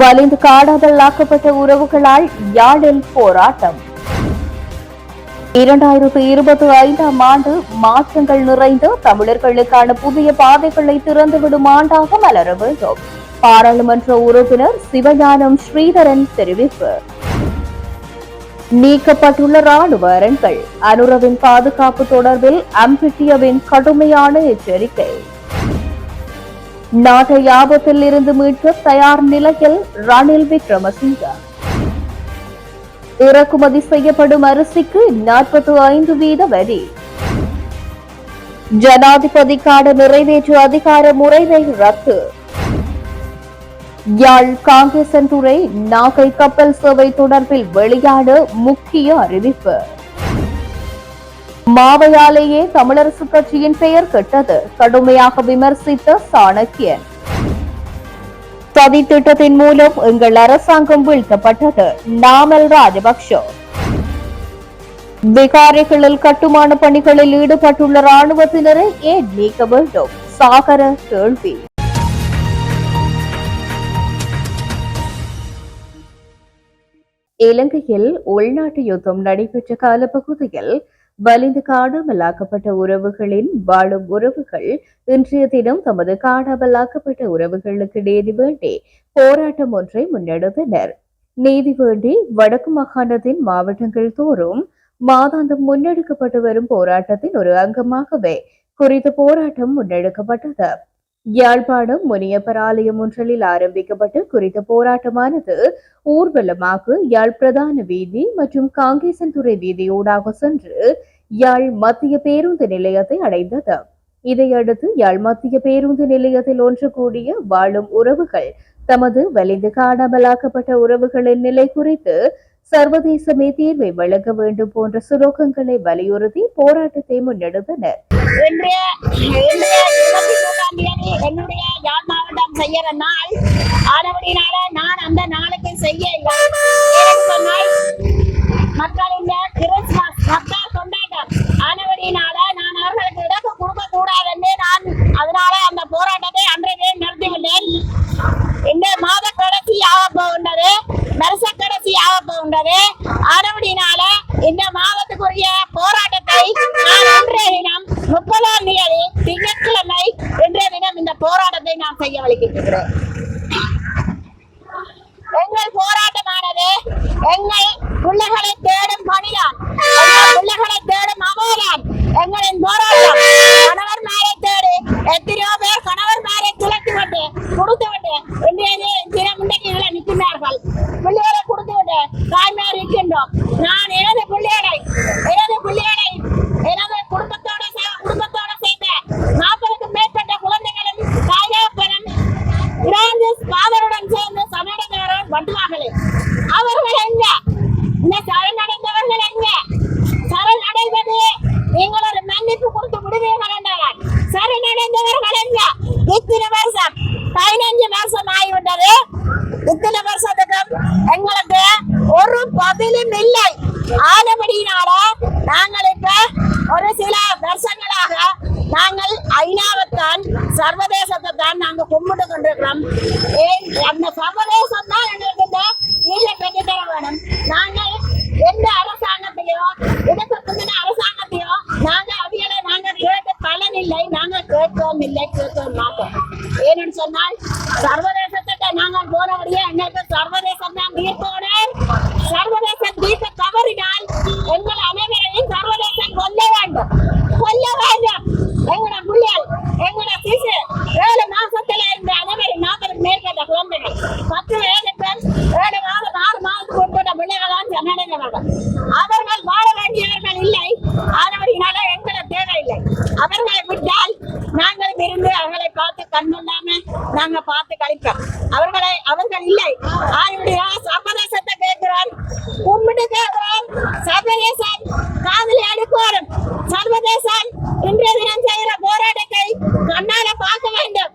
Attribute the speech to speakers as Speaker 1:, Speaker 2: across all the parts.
Speaker 1: வலிந்து காடாதல்லாக்கப்பட்ட உறவுகளால் யாழில் போராட்டம். இரண்டாயிரத்து இருபத்தி ஐந்தாம் ஆண்டு மாற்றங்கள் நிறைந்த தமிழர்களுக்கான புதிய பாதைகளை திறந்துவிடும் ஆண்டாக மலர வேண்டும். பாராளுமன்ற உறுப்பினர் சிவஞானம் ஸ்ரீதரன் தெரிவிப்பு. நீக்கப்பட்டுள்ள ராணுவ அரண்கள் அனுரவின் பாதுகாப்பு தொடர்பில் அம்பிட்டியவின் கடுமையான எச்சரிக்கை. நாட்டை ஆபத்தில் இருந்து மீட்க தயார் நிலையில் ரணில் விக்ரமசிங்க. இறக்குமதி செய்யப்படும் அரிசிக்கு நாற்பத்தி ஐந்து வீத வரி. ஜனாதிபதிக்கான நிறைவேற்று அதிகார முறைமை ரத்து. யாழ் காங்கேசன் துறை நாகை கப்பல் சேவை தொடர்பில் வெளியான முக்கிய அறிவிப்பு. மாவையாலேயே தமிழரசு கட்சியின் பெயர் கெட்டது. கடுமையாக விமர்சித்த சாணக்கியன். சதி திட்டத்தின் மூலம் எங்கள் அரசாங்கம் வீழ்த்தப்பட்டது. நாமல் ராஜபக்ஷ. விகாரைகளில் கட்டுமான பணிகளில் ஈடுபட்டுள்ள ராணுவத்தினரை ஏன் நீக்க வேண்டும்? சாகர கேள்வி. இலங்கையில் உள்நாட்டு யுத்தம் நடைபெற்ற காலப்பகுதியில் வலிந்து காணாமலாக்கப்பட்ட உறவுகளின் வாழும் உறவுகள் இன்றைய தினம் தமது காணாமலாக்கப்பட்ட உறவுகளுக்கு நீதி வேண்டி போராட்டம் ஒன்றை முன்னெடுத்தனர். நீதி வேண்டி வடக்கு மாகாணத்தின் மாவட்டங்கள் தோறும் மாதாந்தம் முன்னெடுக்கப்பட்டு வரும் போராட்டத்தின் ஒரு அங்கமாகவே குறித்த போராட்டம் முன்னெடுக்கப்பட்டது. யாழ்ப்பாணம் முனியப்பர் ஆலயம் ஒன்றில் ஆரம்பிக்கப்பட்டு குறித்த போராட்டமானது ஊர்வலமாக யாழ் பிரதான வீதி மற்றும் காங்கேசன்துறை வீதியூடாக சென்று யாழ் மத்திய பேருந்து நிலையத்தை அடைந்தது. இதையடுத்து யாழ் மத்திய பேருந்து நிலையத்தில் ஒன்று கூடிய வாழும் உறவுகள் தமது வலிந்து காணாமலாக்கப்பட்ட உறவுகளின் நிலை குறித்து சர்வதேசமே தீர்வை வழங்க வேண்டும் போன்ற சுலோகங்களை வலியுறுத்தி போராட்டத்தை முன்னெடுத்தனர்.
Speaker 2: என்னுடைய யாழ் மாவட்டம் செய்யற நாள். ஆனபடினால நான் அந்த நாளுக்கு செய்ய இல்லை. சொன்னால் மக்கள் இந்த கிறிஸ்துமஸ் மக்கள் கொண்டாட்டம். ஆனபடினால நான் அவர்களுக்கு இடக்கு கொடுக்க கூடாதுன்னு நான் அதனால நாங்க அவர்களை அவர்கள் இல்லை. ஆயுடைய சமரசத்தை கேட்கிறான். கும்பிட்டு கேட்கிறான். சர்வதேசம் காதலி அடுக்கோரும் சர்வதேசம் இன்றைய தினம் செய்கிற போராட்டத்தை கண்ணால பார்க்க வேண்டும்.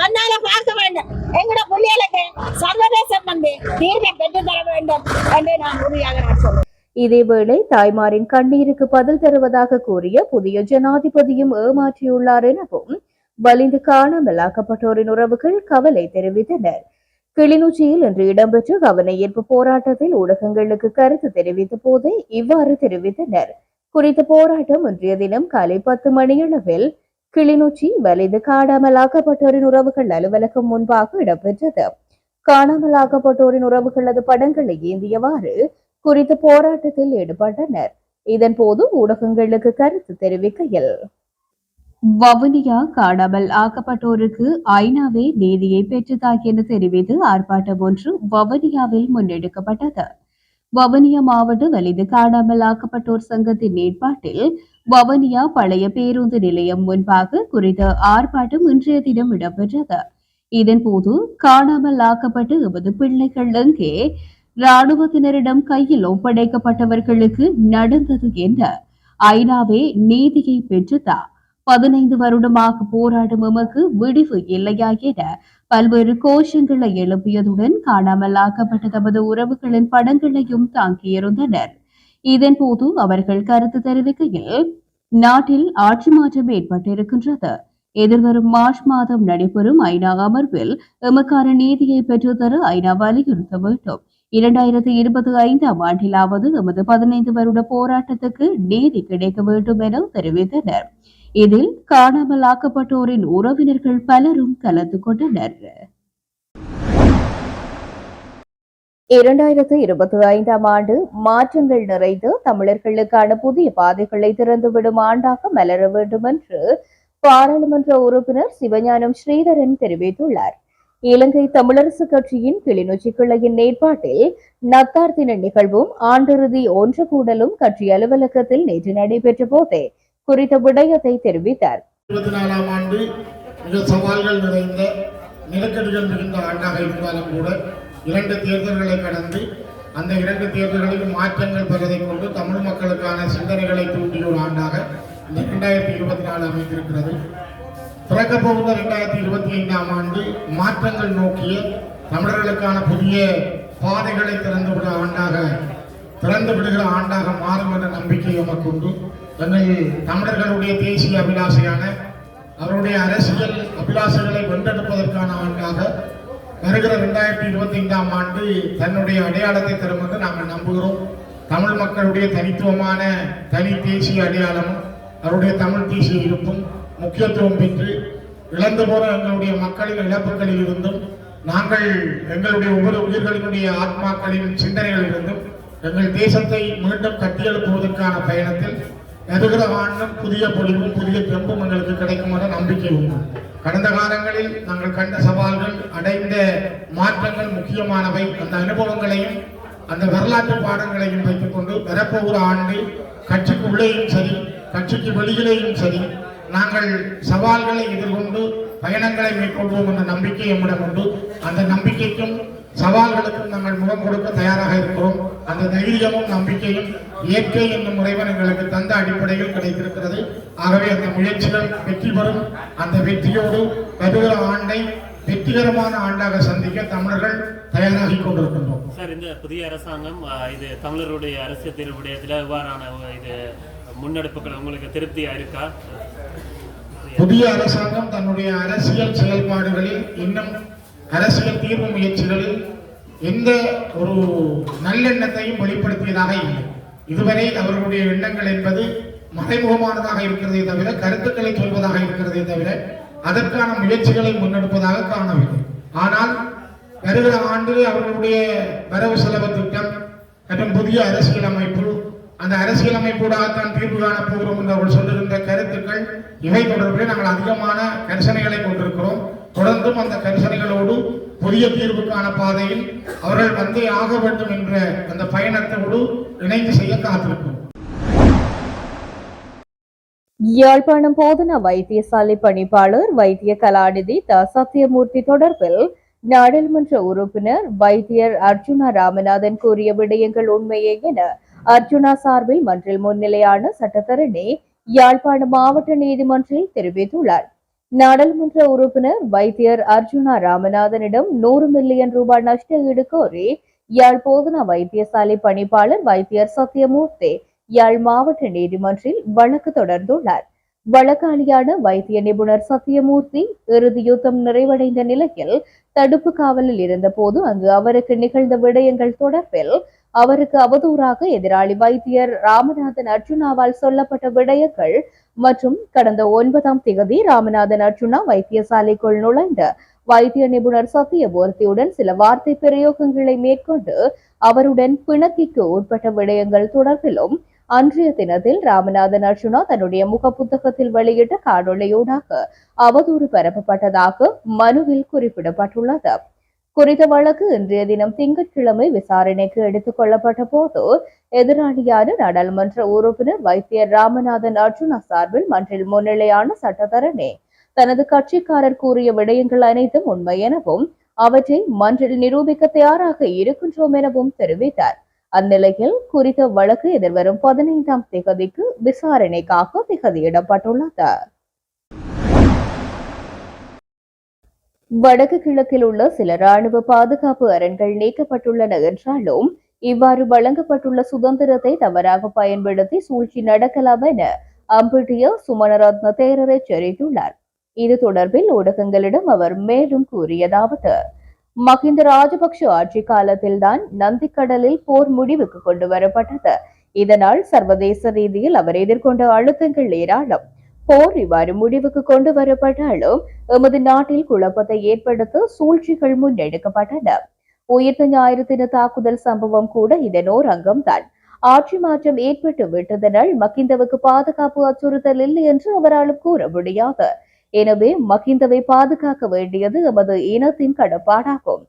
Speaker 2: கண்ணால பார்க்க வேண்டும். எங்கட பிள்ளைகளுக்கு சர்வதேசம் வந்து தீர்வை பெற்று தர வேண்டும் என்று நான் உறுதியாக நான் சொல்றேன்.
Speaker 1: இதேவேளை தாய்மாரின் கண்ணீருக்கு பதில் தருவதாக கூறிய புதிய ஜனாதிபதியும் ஏமாற்றியுள்ளார் எனவும் வலிந்து காணாமலாக்கப்பட்டோரின் உறவுகள் கவலை தெரிவித்தனர். கிளிநொச்சியில் இன்று இடம்பெற்ற கவன ஈர்ப்பு போராட்டத்தில் ஊடகங்களுக்கு கருத்து தெரிவித்த போதே இவ்வாறு தெரிவித்தனர். குறித்த போராட்டம் இன்றைய தினம் காலை பத்து மணியளவில் கிளிநொச்சி வலிது காணாமலாக்கப்பட்டோரின் உறவுகள் அலுவலகம் முன்பாக இடம்பெற்றது. காணாமலாக்கப்பட்டோரின் உறவுகளது படங்களை ஏந்தியவாறு குறித்த போராட்டத்தில் ஈடுபட்டனர். இதன்போது ஊடகங்களுக்கு கருத்து தெரிவிக்கையில் வவுனியா காணாமல் ஆக்கப்பட்டோருக்கு ஐநாவே நீதியை பெற்றதாக என தெரிவித்து ஆர்ப்பாட்டம் ஒன்று வவுனியாவில் முன்னெடுக்கப்பட்டது. வவுனியா மாவட்ட வலிது காணாமல் ஆக்கப்பட்டோர் சங்கத்தின் ஏற்பாட்டில் வவுனியா பழைய பேருந்து நிலையம் முன்பாக குறித்த ஆர்ப்பாட்டம் இன்றைய தினம் இடம்பெற்றது. இதன்போது காணாமல் ஆக்கப்பட்டு எமது பிள்ளைகள் எங்கே? ராணுவத்தினரிடம் கையில் ஒப்படைக்கப்பட்டவர்களுக்கு நடந்தது என்ற ஐநாவே நீதியை பெற்றுதான் பதினைந்து வருடமாக போராடும் எமக்கு விடிவு இல்லையா என பல்வேறு கோஷங்களை எழுப்பியதுடன் காணாமல் ஆக்கப்பட்ட தமது உறவுகளின் படங்களையும் தாங்கியிருந்தனர் இதன்போது அவர்கள் கருத்து தெரிவிக்கையில் நாட்டில் ஆட்சி மாற்றம் ஏற்பட்டிருக்கின்றது. எதிர்வரும் மார்ச் மாதம் நடைபெறும் ஐநா அமர்வில் எமக்கான நீதியை பெற்றுத்தர ஐநா வலியுறுத்த வேண்டும். இரண்டாயிரத்தி இருபத்தி ஐந்தாம் ஆண்டிலாவது எமது பதினைந்து வருட போராட்டத்துக்கு நீதி கிடைக்க வேண்டும் என தெரிவித்தனர். இதில் காணாமல் ஆக்கப்பட்டோரின் உறவினர்கள் பலரும் கலந்து கொண்டனர். இரண்டாயிரத்து இருபத்தி ஐந்தாம் ஆண்டு மாற்றங்கள் நிறைந்து தமிழர்களுக்கான புதிய பாதைகளை திறந்துவிடும் ஆண்டாக மலர வேண்டும் என்று பாராளுமன்ற உறுப்பினர் சிவஞானம் ஸ்ரீதரன் தெரிவித்துள்ளார். இலங்கை தமிழரசு கட்சியின் கிளிநொச்சி கிளையின் ஏற்பாட்டில் நத்தார் தின நிகழ்வும் ஆண்டிறுதி ஒன்று கூடலும் கட்சி அலுவலகத்தில் நேற்று நடைபெற்ற போதே குறித்த விடயத்தை தெரிவித்தார்.
Speaker 3: இருபத்தி நாலாம் ஆண்டு மிக சவால்கள் நிறைந்த நெருக்கடிகள் மிகுந்த ஆண்டாக இருந்தாலும் கூட இரண்டு தேர்தல்களை கடந்து அந்த இரண்டு தேர்தல்களில் மாற்றங்கள் பெறதை கொண்டு தமிழ் மக்களுக்கான சிந்தனைகளை தூண்டிய ஒரு ஆண்டாக இந்த இரண்டாயிரத்தி இருபத்தி நாலு அமைந்திருக்கிறது. பிறக்க போகிற இரண்டாயிரத்தி இருபத்தி ஐந்தாம் ஆண்டு மாற்றங்கள் நோக்கிய தமிழர்களுக்கான புதிய பாதைகளை திறந்து விட ஆண்டாக திறந்து விடுகிற ஆண்டாக மாறும் என்ற நம்பிக்கை எமக்கு உண்டு. எங்கள் தமிழர்களுடைய தேசிய அபிலாஷையான அவருடைய அரசியல் அபிலாஷைகளை வென்றெடுப்பதற்கான ஆண்டாக வருகிற ரெண்டாயிரத்தி இருபத்தி ஐந்தாம் ஆண்டு தன்னுடைய அடையாளத்தை தரும் என்று நாங்கள் நம்புகிறோம். தமிழ் மக்களுடைய தனித்துவமான தனி தேசிய அடையாளமும் அவருடைய தமிழ் தேசிய இருப்பும் முக்கியத்துவம் பெற்று இழந்து போன எங்களுடைய மக்களின் இழப்புகளில் இருந்தும் நாங்கள் எங்களுடைய ஒவ்வொரு உயிர்களினுடைய ஆத்மாக்களின் சிந்தனைகளில் இருந்தும் எங்கள் தேசத்தை மீண்டும் கட்டியெழுப்புவதற்கான பயணத்தில் எதுகிற ஆண்டும் புதிய பொலிவும் புதிய தெம்பும் எங்களுக்கு கிடைக்கும் என நம்பிக்கை உண்டு. கடந்த காலங்களில் நாங்கள் கண்ட சவால்கள் அடைந்த மாற்றங்கள் முக்கியமானவை. அந்த அனுபவங்களையும் அந்த வரலாற்று பாடங்களையும் வைத்துக்கொண்டு வரப்போகிற ஆண்டு கட்சிக்கு உள்ளேயும் சரி கட்சிக்கு வெளியிலேயும் சரி நாங்கள் சவால்களை எதிர்கொண்டு பயணங்களை மேற்கொள்வோம் என்ற நம்பிக்கை நம்மிடம் உண்டு. அந்த நம்பிக்கைக்கும் சவால்களுக்கும் நாங்கள் முகம் கொடுக்க தயாராக இருக்கிறோம். அந்த தைரியமும் நம்பிக்கையும் இயற்கை என்னும் முறைவன் எங்களுக்கு தந்த அடிப்படையில் கிடைத்திருக்கிறது. ஆகவே அந்த முயற்சிகள் வெற்றி பெறும். அந்த வெற்றியோடு வருகிற ஆண்டை வெற்றிகரமான ஆண்டாக சந்திக்க தமிழர்கள் தயாராகி கொண்டிருக்கின்றோம்.
Speaker 4: சார் இந்த புதிய அரசாங்கம் இது தமிழருடைய அரசியல் தீர்வு விடயத்தில் இவ்வாறான இது முன்னெடுப்புகள் உங்களுக்கு திருப்தியா இருக்கா?
Speaker 3: புதிய அரசாங்கம் தன்னுடைய அரசியல் செயல்பாடுகளில் இன்னும் அரசியல் தீர்வு முயற்சிகளில் எந்த ஒரு நல்லெண்ணத்தையும் வெளிப்படுத்தியதாக இல்லை. இதுவரை அவர்களுடைய எண்ணங்கள் என்பது மறைமுகமானதாக இருக்கிறதே தவிர கருத்துக்களை சொல்வதாக இருக்கிறதே தவிர அதற்கான முயற்சிகளை முன்னெடுப்பதாக காணவில்லை. ஆனால் வருகிற ஆண்டு அவர்களுடைய வரவு செலவு திட்டம் மற்றும் புதிய அரசியலமைப்பு அந்த அரசியலமைப்பூடாகத்தான் தீர்வு காணப் போகிறோம் என்று அவர்கள் சொல்லுகின்ற கருத்துக்கள் இவை தொடர்பில் நாங்கள் அதிகமான கரிசனைகளை கொண்டிருக்கிறோம். தொடர்ந்தும் அந்த கரிசனைகளோடு புதிய தீர்வுக்கான பாதையில் அவர்கள் வந்தே ஆக வேண்டும் என்ற அந்த பயணத்தோடு இணைந்து செய்ய காத்திருக்கும்.
Speaker 1: யாழ்ப்பாணம் போதனா வைத்தியசாலை பணிப்பாளர் வைத்திய கலாநிதி த சத்தியமூர்த்தி தொடர்பில் நாடாளுமன்ற உறுப்பினர் வைத்தியர் அர்ஜுனா ராமநாதன் கூறிய விடயங்கள் உண்மையே என அர்ஜுனா சார்பில் மன்றில் முன்னிலையான சட்டத்தரணி யாழ்ப்பாணம் மாவட்ட நீதிமன்றில் தெரிவித்துள்ளார். நாடாளுமன்ற உறுப்பினர் வைத்தியர் அர்ஜுனா ராமநாதனிடம் நூறு மில்லியன் ரூபாய் நஷ்ட ஈடு கோரி யாழ் போதனா வைத்தியசாலை பணிப்பாளர் வைத்தியர் சத்யமூர்த்தி யாழ் மாவட்ட நீதிமன்றில் வழக்கு தொடர்ந்துள்ளார். வழக்காளியான வைத்திய நிபுணர் சத்யமூர்த்தி இறுதி யுத்தம் நிறைவடைந்த நிலையில் தடுப்பு காவலில் இருந்தபோது அங்கு அவருக்கு நிகழ்ந்த விடயங்கள் தொடர்பில் அவருக்கு அவதூறாக எதிராளி வைத்தியர் ராமநாதன் அர்ஜுனாவால் சொல்லப்பட்ட விடயங்கள் மற்றும் கடந்த ஒன்பதாம் திகதி ராமநாதன் அர்ஜுனா வைத்தியசாலைக்குள் நுழைந்த வைத்திய நிபுணர் சத்தியமூர்த்தியுடன் சில வார்த்தை பிரயோகங்களை மேற்கொண்டு அவருடன் பிணக்கிக்கு உட்பட்ட விடயங்கள் தொடர்பிலும் அன்றைய தினத்தில் ராமநாதன் அர்ஜுனா தன்னுடைய முக புத்தகத்தில் வெளியிட்ட காணொளியூடாக அவதூறு பரப்பப்பட்டதாக மனுவில் குறிப்பிடப்பட்டுள்ளது. குறித்த வழக்கு இன்றைய தினம் திங்கட்கிழமை விசாரணைக்கு எடுத்துக் கொள்ளப்பட்ட போது எதிராளியான நாடாளுமன்ற உறுப்பினர் வைத்தியர் ராமநாதன் அர்ஜுனா சார்பில் மன்றில் முன்னிலையான சட்டத்தரணி தனது கட்சிக்காரர் கூறிய விடயங்கள் அனைத்தும் உண்மை எனவும் அவற்றை மன்றில் நிரூபிக்க தயாராக இருக்கின்றோம் எனவும் தெரிவித்தார். அந்நிலையில் குறித்த வழக்கு எதிர்வரும் பதினைந்தாம் திகதிக்கு விசாரணைக்காக திகதியிடப்பட்டுள்ளது. வடக்கு கிழக்கில் உள்ள சில ராணுவ பாதுகாப்பு அரண்கள் நீக்கப்பட்டுள்ளன என்றாலும் இவ்வாறு வழங்கப்பட்டுள்ள சுதந்திரத்தை தவறாக பயன்படுத்தி சூழ்ச்சி நடக்கலாம் என அம்பிட்டிய சுமணரத்ன தேரர் எச்சரித்துள்ளார் இது தொடர்பில் ஊடகங்களிடம் அவர் மேலும் கூறியதாவது மஹிந்த ராஜபக்ஷ ஆட்சி காலத்தில்தான் நந்திக்கடலில் போர் முடிவுக்கு கொண்டு வரப்பட்டது. இதனால் சர்வதேச ரீதியில் அவர் எதிர்கொண்ட அழுத்தங்கள் ஏராளம். போர் இவ்வாறு முடிவுக்கு கொண்டு வரப்பட்டாலும் எமது நாட்டில் குழப்பத்தை ஏற்படுத்த சூழ்ச்சிகள் முன்னெடுக்கப்பட்டன. உயிர்த்த ஞாயிறு தின தாக்குதல் சம்பவம் கூட இதன் அங்கம்தான் ஆட்சி மாற்றம் ஏற்பட்டு விட்டதனால் மகிந்தவுக்கு பாதுகாப்பு அச்சுறுத்தல் இல்லை என்று அவரால் கூற முடியாது. எனவே மகிந்தவை பாதுகாக்க வேண்டியது எமது இனத்தின் கடப்பாடாகும்.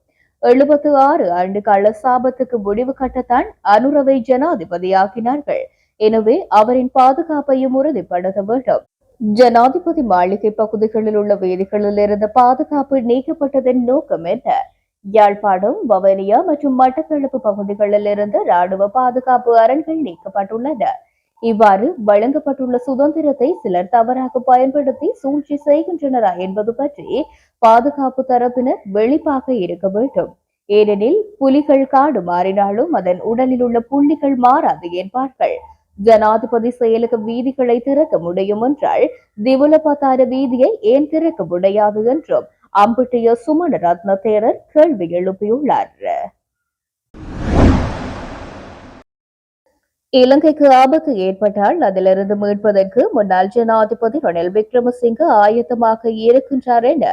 Speaker 1: எழுபத்து ஆறு ஆண்டு கால சாபத்துக்கு முடிவு கட்டத்தான் அனுரவை ஜனாதிபதியாக்கினார்கள் எனவே அவரின் பாதுகாப்பையும் உறுதிப்படுத்த வேண்டும். ஜனாதிபதி மாளிகை பகுதிகளில் உள்ள வீதிகளில் இருந்து பாதுகாப்பு நீக்கப்பட்டதன் நோக்கம் என்ன? யாழ்ப்பாணம் வவனியா மற்றும் மட்டக்களப்பு பகுதிகளில் இருந்து ராணுவ பாதுகாப்பு அரண்கள் நீக்கப்பட்டுள்ளன. இவ்வாறு வழங்கப்பட்டுள்ள சுதந்திரத்தை சிலர் தவறாக பயன்படுத்தி சூழ்ச்சி செய்கின்றனரா என்பது பற்றி பாதுகாப்பு தரப்பினர் வெளிப்பாக இருக்க வேண்டும். ஏனெனில் புலிகள் காடு மாறினாலும் அதன் உடலில் உள்ள புள்ளிகள் மாறாது என்பார்கள். ஜனாதிபதி செயலக வீதிகளை திறக்க முடியும் என்றால் திவுலபத்தார வீதியை ஏன் திறக்க முடியாது என்றும் அம்பிட்டிய சுமண ரத்ன தேரர் கேள்வி எழுப்பியுள்ளார். இலங்கைக்கு ஆபத்து ஏற்பட்டால் அதிலிருந்து மீட்பதற்கு முன்னாள் ஜனாதிபதி ரணில் விக்ரமசிங்க ஆயத்தமாக இருக்கின்றார் என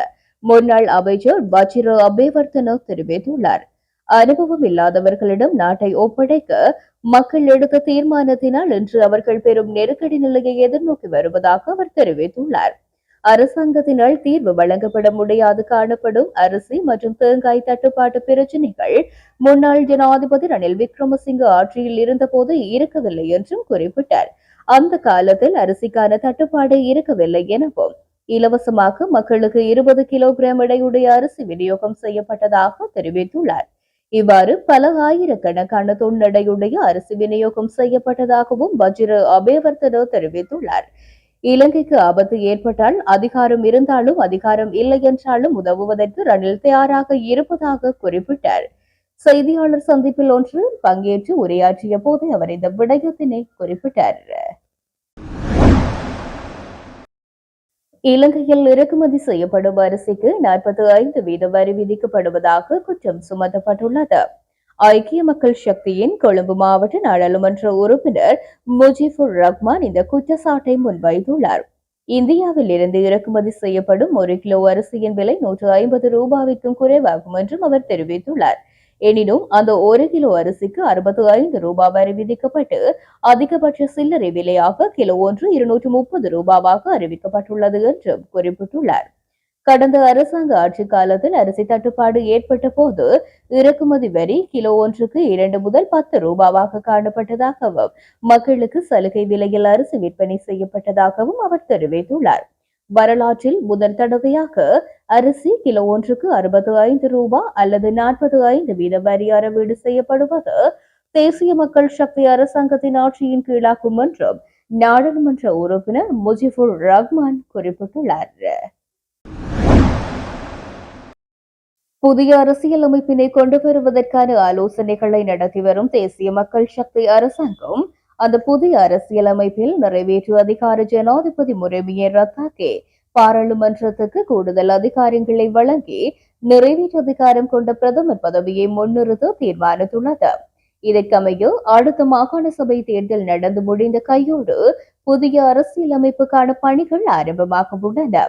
Speaker 1: முன்னாள் அமைச்சர் பஜிர அபேவர்த்தன தெரிவித்துள்ளார். அனுபவம் இல்லாதவர்களிடம் நாட்டை ஒப்படைக்க மக்கள் எடுத்த தீர்மானத்தினால் இன்று அவர்கள் பெரும் நெருக்கடி நிலையை எதிர்நோக்கி வருவதாக அவர் தெரிவித்துள்ளார். அரசாங்கத்தினால் தீர்வு வழங்கப்பட முடியாது காணப்படும் அரிசி மற்றும் தேங்காய் தட்டுப்பாட்டு பிரச்சினைகள் முன்னாள் ஜனாதிபதி ரணில் விக்ரமசிங்க ஆட்சியில் இருந்தபோது இருக்கவில்லை என்றும் குறிப்பிட்டார். அந்த காலத்தில் அரிசிக்கான தட்டுப்பாடு இருக்கவில்லை எனவும் இலவசமாக மக்களுக்கு இருபது கிலோகிராம் எடையுடைய அரிசி விநியோகம் செய்யப்பட்டதாக தெரிவித்துள்ளார். இவ்வாறு பல ஆயிரக்கணக்கான தொன்னடையுடைய அரசு அரிசி விநியோகம் செய்யப்பட்டதாகவும் வஜிர அபேவர்த்தன தெரிவித்துள்ளார். இலங்கைக்கு ஆபத்து ஏற்பட்டால் அதிகாரம் இருந்தாலும் அதிகாரம் இல்லை என்றாலும் உதவுவதற்கு ரணில் தயாராக இருப்பதாக குறிப்பிட்டார். செய்தியாளர் சந்திப்பில் ஒன்று பங்கேற்று உரையாற்றிய போது அவர் இந்த விடயத்தினை குறிப்பிட்டார். இலங்கையில் இறக்குமதி செய்யப்படும் அரிசிக்கு நாற்பத்தி ஐந்து வீத வரி விதிக்கப்படுவதாக குற்றம் சுமத்தப்பட்டுள்ளது. ஐக்கிய மக்கள் சக்தியின் கொழும்பு மாவட்ட நாடாளுமன்ற உறுப்பினர் முஜிபுர் ரஹ்மான் இந்த குற்றச்சாட்டை முன்வைத்துள்ளார். இந்தியாவில் இருந்து இறக்குமதி செய்யப்படும் ஒரு கிலோ அரிசியின் விலை நூற்று ஐம்பது ரூபாய்க்கும் குறைவாகும் என்றும் அவர் தெரிவித்துள்ளார். எனினும் அந்த ஒரு கிலோ அரிசிக்கு அறுபத்து ஐந்து ரூபாய் வரி விதிக்கப்பட்டு அதிகபட்ச சில்லறை விலையாக கிலோ ஒன்று இருநூற்று முப்பது ரூபாவாக அறிவிக்கப்பட்டுள்ளது என்றும் குறிப்பிட்டுள்ளார். கடந்த அரசாங்க ஆட்சி காலத்தில் அரிசி தட்டுப்பாடு ஏற்பட்ட போது இறக்குமதி வரி கிலோ ஒன்றுக்கு இரண்டு முதல் பத்து ரூபாவாக காணப்பட்டதாகவும் மக்களுக்கு சலுகை விலையில் அரிசி விற்பனை செய்யப்பட்டதாகவும் அவர் தெரிவித்துள்ளார். வரலாற்றில் முதல் தடவையாக அரிசி கிலோ ஒன்றுக்கு அறுபது ஐந்து ரூபாய் அல்லது நாற்பது ஐந்து வீத வரி அறவீடு செய்யப்படுவது தேசிய மக்கள் சக்தி அரசாங்கத்தின் ஆட்சியின் கீழாகும் என்றும் நாடாளுமன்ற உறுப்பினர் முஜிபுர் ரஹ்மான் குறிப்பிட்டுள்ளார். புதிய அரசியல் அமைப்பினை கொண்டு வருவதற்கான ஆலோசனைகளை நடத்தி வரும் தேசிய மக்கள் சக்தி அரசாங்கம் அந்த புதிய அரசியலமைப்பில் நிறைவேற்று அதிகார ஜனாதிபதி முறைமையை ரத்தாக்கி பாராளுமன்றத்துக்கு கூடுதல் அதிகாரங்களை வழங்கி நிறைவேற்று அதிகாரம் கொண்ட பிரதமர் பதவியை முன்னிறுத்த தீர்மானித்துள்ளது. இதற்கமைய அடுத்த மாகாண சபை தேர்தல் நடந்து முடிந்த கையோடு புதிய அரசியலமைப்புக்கான பணிகள் ஆரம்பமாக உள்ளன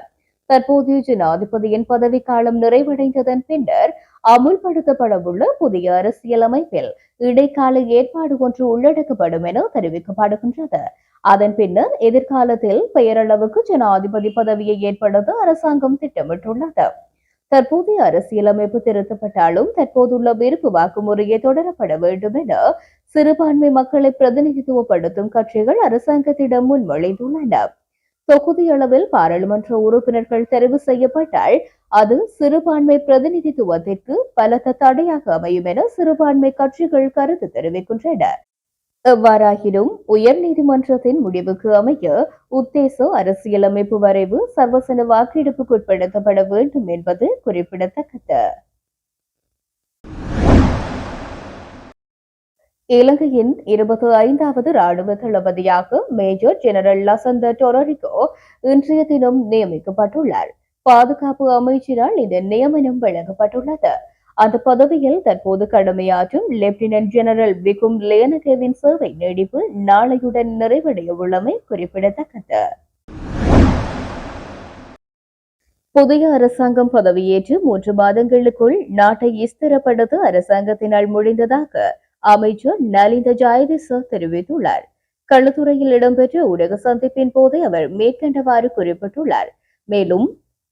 Speaker 1: தற்போதைய ஜனாதிபதியின் பதவிக்காலம் நிறைவடைந்ததன் பின்னர் அமுல்படுத்தப்படவுள்ள புதிய அரசியலமைப்பில் இடைக்கால ஏற்பாடு ஒன்று உள்ளடக்கப்படும் என தெரிவிக்கப்படுகின்றது. அதன் பின்னர் எதிர்காலத்தில் பெயரளவுக்கு ஜனாதிபதி பதவியை ஏற்படுத்த அரசாங்கம் திட்டமிட்டுள்ளது. தற்போதைய அரசியலமைப்பு திருத்தப்பட்டாலும் தற்போதுள்ள விருப்பு வாக்குமுறையை தொடரப்பட வேண்டும் என சிறுபான்மை மக்களை பிரதிநிதித்துவப்படுத்தும் கட்சிகள் அரசாங்கத்திடம் முன்மொழிந்துள்ளன. தொகுதி அளவில் பாராளுமன்ற உறுப்பினர்கள் தெரிவு செய்யப்பட்டால் அது சிறுபான்மை பிரதிநிதித்துவத்திற்கு பலத்த தடையாக அமையும் என சிறுபான்மை கட்சிகள் கருத்து தெரிவிக்கின்றன. எவ்வாறாகினும் உயர் நீதிமன்றத்தின் முடிவுக்கு அமைய உத்தேச அரசியலமைப்பு வரைவு சர்வசன வாக்கெடுப்புக்கு உட்படுத்தப்பட வேண்டும் என்பது குறிப்பிடத்தக்கது. இலங்கையின் இருபத்தி ஐந்தாவது ராணுவ தளபதியாக மேஜர் ஜெனரல் லசந்த டொரரிகோ இன்றைய தினம் நியமிக்கப்பட்டுள்ளார். பாதுகாப்பு அமைச்சரால் இந்த நியமனம் வழங்கப்பட்டுள்ளது. அந்த பதவியில் தற்போது கடமையாற்றும் லெப்டினன்ட் ஜெனரல் விகும் லேனகேவின் சேவை நீடிப்பு நாளையுடன் நிறைவடைய உள்ளமை குறிப்பிடத்தக்கது. புதிய அரசாங்கம் பதவியேற்று மூன்று மாதங்களுக்குள் நாட்டை ஸ்திரப்படுத்த அரசாங்கத்தினால் முடிந்ததாக அமைச்சர் நலிந்த ஜாயதிச தெரிவித்துள்ளார். களுத்துறையில் இடம்பெற்ற ஊடக சந்திப்பின் போது அவர் மேற்கண்டவாறு குறிப்பிட்டுள்ளார். மேலும்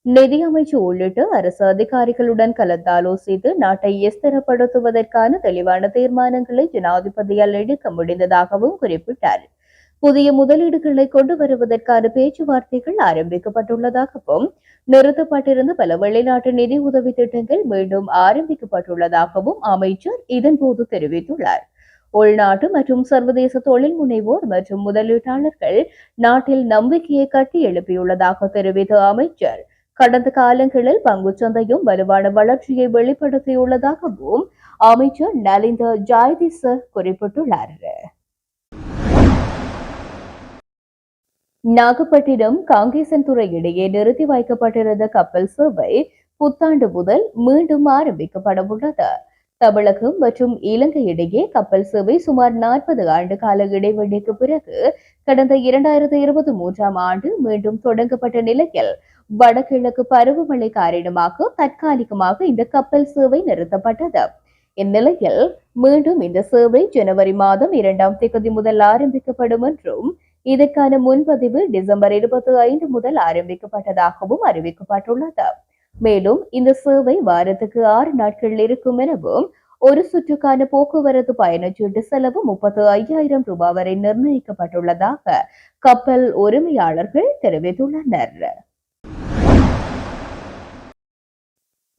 Speaker 1: நிதி அமைச்சு உள்ளிட்ட அரசு அதிகாரிகளுடன் கலந்தாலோசித்து நாட்டை எஸ்திரப்படுத்துவதற்கான தெளிவான தீர்மானங்களை ஜனாதிபதியால் எடுக்க முடிந்ததாகவும் குறிப்பிட்டார். புதிய முதலீடுகளை கொண்டு வருவதற்கான பேச்சுவார்த்தைகள் ஆரம்பிக்கப்பட்டுள்ளதாகவும் நிறுத்தப்பட்டிருந்த பல வெளிநாட்டு நிதி உதவி திட்டங்கள் மீண்டும் ஆரம்பிக்கப்பட்டுள்ளதாகவும் அமைச்சர் இதன்போது தெரிவித்துள்ளார். உள்நாட்டு மற்றும் சர்வதேச தொழில் முனைவோர் மற்றும் முதலீட்டாளர்கள் நாட்டில் நம்பிக்கையை கட்டி எழுப்பியுள்ளதாக தெரிவித்த அமைச்சர் கடந்த காலங்களில் பங்குச்சந்தையும் வலுவான வளர்ச்சியை வெளிப்படுத்தியுள்ளதாகவும் அமைச்சர் நலிந்த ஜாய்திச குறிப்பிட்டுள்ளார். நாகப்பட்டினம் காங்கேசன்துறை இடையே நிறுத்தி வைக்கப்பட்டிருந்த கப்பல் சேவை புத்தாண்டு முதல் மீண்டும் ஆரம்பிக்கப்பட உள்ளது. தமிழகம் மற்றும் இலங்கை இடையே கப்பல் சேவை சுமார் நாற்பது ஆண்டு கால இடைவெளிக்கு பிறகு கடந்த இரண்டாயிரத்தி இருபத்தி மூன்றாம் ஆண்டு மீண்டும் தொடங்கப்பட்ட நிலையில் வடகிழக்கு பருவமழை காரணமாக தற்காலிகமாக இந்த கப்பல் சேவை நிறுத்தப்பட்டது. இந்நிலையில் மீண்டும் இந்த சேவை ஜனவரி மாதம் இரண்டாம் தேதி முதல் ஆரம்பிக்கப்படும் என்றும் இதற்கான முன்பதிவு டிசம்பர் இருபத்தி ஐந்து முதல் ஆரம்பிக்கப்பட்டதாகவும் அறிவிக்கப்பட்டுள்ளது. மேலும் இந்த சேவை வாரத்துக்கு ஆறு நாட்கள் இருக்கும் எனவும் ஒரு சுற்றுக்கான போக்குவரத்து பயணச்சீட்டு செலவு முப்பத்து ஐயாயிரம் ரூபாய் வரை நிர்ணயிக்கப்பட்டுள்ளதாக கப்பல் உரிமையாளர்கள் தெரிவித்துள்ளனர்.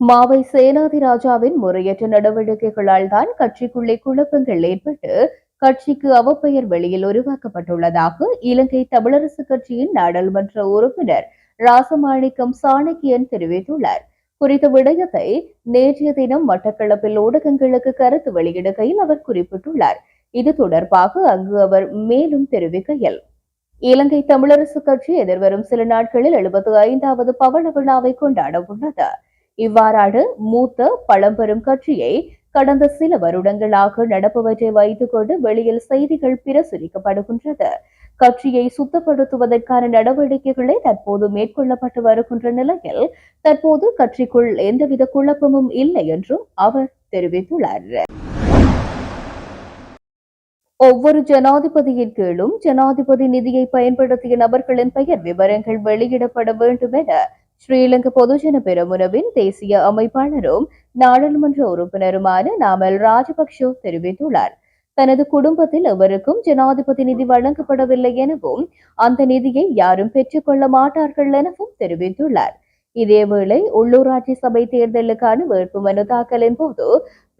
Speaker 1: மாவை சேனாதிராஜாவின் முறையற்ற நடவடிக்கைகளால் தான் கட்சிக்குள்ளே குழப்பங்கள் ஏற்பட்டு கட்சிக்கு அவப்பெயர் வெளியில் உருவாக்கப்பட்டுள்ளதாக இலங்கை தமிழரசு கட்சியின் நாடாளுமன்ற உறுப்பினர் ராசமாணிக்கம் சாணக்கியன் தெரிவித்துள்ளார். குறித்த விடயத்தை நேற்றைய தினம் மட்டக்களப்பில் ஊடகங்களுக்கு கருத்து வெளியிடுகையில் அவர் குறிப்பிட்டுள்ளார். இது தொடர்பாக அங்கு அவர் மேலும் தெரிவிக்கையில் இலங்கை தமிழரசு கட்சி எதிர்வரும் சில நாட்களில் எழுபத்தி ஐந்தாவது பவன விழாவை கொண்டாட உள்ளது. இவ்வாறான மூத்த பழம்பெரும் கட்சியை கடந்த சில வருடங்களாக நடப்பவற்றை வைத்துக்கொண்டு வெளியில் செய்திகள் பிரசுரிக்கப்படுகின்றது. கட்சியை சுத்தப்படுத்துவதற்கான நடவடிக்கைகளை தற்போது மேற்கொள்ளப்பட்டு வருகின்ற நிலையில் தற்போது கட்சிக்குள் எந்தவித குழப்பமும் இல்லை என்றும் அவர் தெரிவித்துள்ளார். ஒவ்வொரு ஜனாதிபதியின் கீழும் ஜனாதிபதி நிதியை பயன்படுத்திய நபர்களின் பெயர் விவரங்கள் வெளியிடப்பட வேண்டும் என ஸ்ரீலங்கா பொதுஜன பெருமுனவின் தேசிய அமைப்பாளரும் நாடாளுமன்ற உறுப்பினருமான நாமல் ராஜபக்ஷ தெரிவித்துள்ளார். தனது குடும்பத்தில் எவருக்கும் ஜனாதிபதி நிதி வழங்கப்படவில்லை எனவும் அந்த நிதியை யாரும் பெற்றுக்கொள்ள மாட்டார்கள் எனவும் தெரிவித்துள்ளார். இதேவேளை உள்ளூராட்சி சபை தேர்தலுக்கான வேட்புமனு தாக்கலின் போது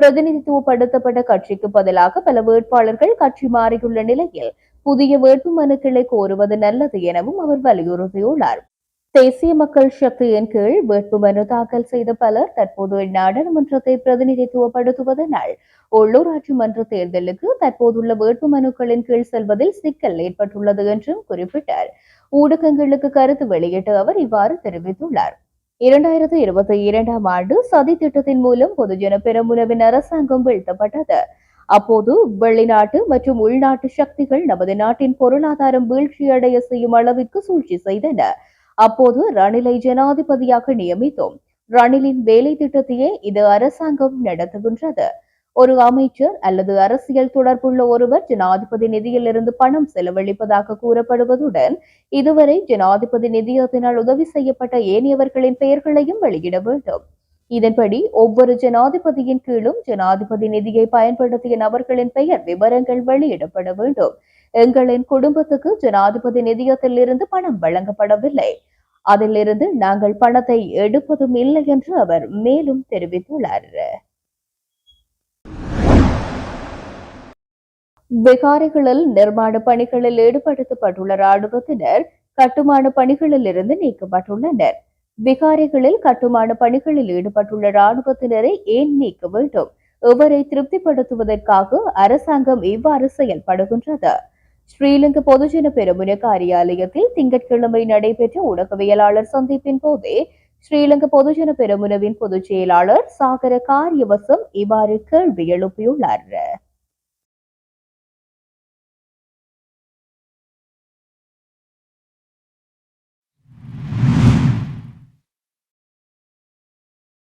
Speaker 1: பிரதிநிதித்துவப்படுத்தப்பட்ட கட்சிக்கு பதிலாக பல வேட்பாளர்கள் கட்சி மாறியுள்ள நிலையில் புதிய வேட்புமனுக்களை கோருவது நல்லது எனவும் அவர் வலியுறுத்தியுள்ளார். தேசிய மக்கள் சக்தியின் கீழ் வேட்புமனு தாக்கல் செய்த பலர் தற்போது நாடாளுமன்றத்தை பிரதிநிதித்துவப்படுத்துவதனால் உள்ளூராட்சி மன்ற தேர்தலுக்கு தற்போதுள்ள வேட்புமனுக்களின் கீழ் செல்வதில் சிக்கல் ஏற்பட்டுள்ளது என்றும் குறிப்பிட்டார். ஊடகங்களுக்கு கருத்து வெளியிட்டு அவர் இவ்வாறு தெரிவித்துள்ளார். இரண்டாயிரத்தி இருபத்தி இரண்டாம் ஆண்டு சதி திட்டத்தின் மூலம் பொதுஜன பெரமுனவின் அரசாங்கம் வீழ்த்தப்பட்டது. அப்போது வெளிநாட்டு மற்றும் உள்நாட்டு சக்திகள் நமது நாட்டின் பொருளாதாரம் வீழ்ச்சியடைய செய்யும் அளவிற்கு சூழ்ச்சி செய்தன. அப்போது ரணிலை ஜனாதிபதியாக நியமித்தோம். ரணிலின் வேலை திட்டத்தையே இது அரசாங்கம் நடத்துகின்றது. ஒரு அமைச்சர் அல்லது அரசியல் தொடர்புள்ள ஒருவர் ஜனாதிபதி நிதியிலிருந்து பணம் செலவழிப்பதாக கூறப்படுவதுடன் இதுவரை ஜனாதிபதி நிதியத்தினால் உதவி செய்யப்பட்ட ஏனையவர்களின் பெயர்களையும் வெளியிட வேண்டும். இதன்படி ஒவ்வொரு ஜனாதிபதியின் கீழும் ஜனாதிபதி நிதியை பயன்படுத்திய நபர்களின் பெயர் விவரங்கள் வெளியிடப்பட வேண்டும். எங்களின் குடும்பத்துக்கு ஜனாதிபதி நிதியத்தில் இருந்து பணம் வழங்கப்படவில்லை. அதிலிருந்து நாங்கள் பணத்தை எடுப்பதும் இல்லை என்று அவர் மேலும் தெரிவித்துள்ளார். விகாரைகளில் நிர்மாண பணிகளில் ஈடுபடுத்தப்பட்டுள்ள ராணுவத்தினர் கட்டுமான பணிகளில் இருந்து நீக்கப்பட்டுள்ளனர். விகாரைகளில் கட்டுமான பணிகளில் ஈடுபட்டுள்ள ராணுவத்தினரை ஏன் நீக்க வேண்டும்? இவரை திருப்திப்படுத்துவதற்காக அரசாங்கம் இவ்வாறு செயல்படுகின்றது? ஸ்ரீலங்கா பொதுஜன பெருமுன காரியாலயத்தில் திங்கட்கிழமை நடைபெற்ற ஊடகவியலாளர் சந்திப்பின் போதே ஸ்ரீலங்கா பொதுஜன பெருமுனவின் பொதுச் செயலாளர் சாகர காரியவசம் இவ்வாறு கேள்வி எழுப்பியுள்ளார்.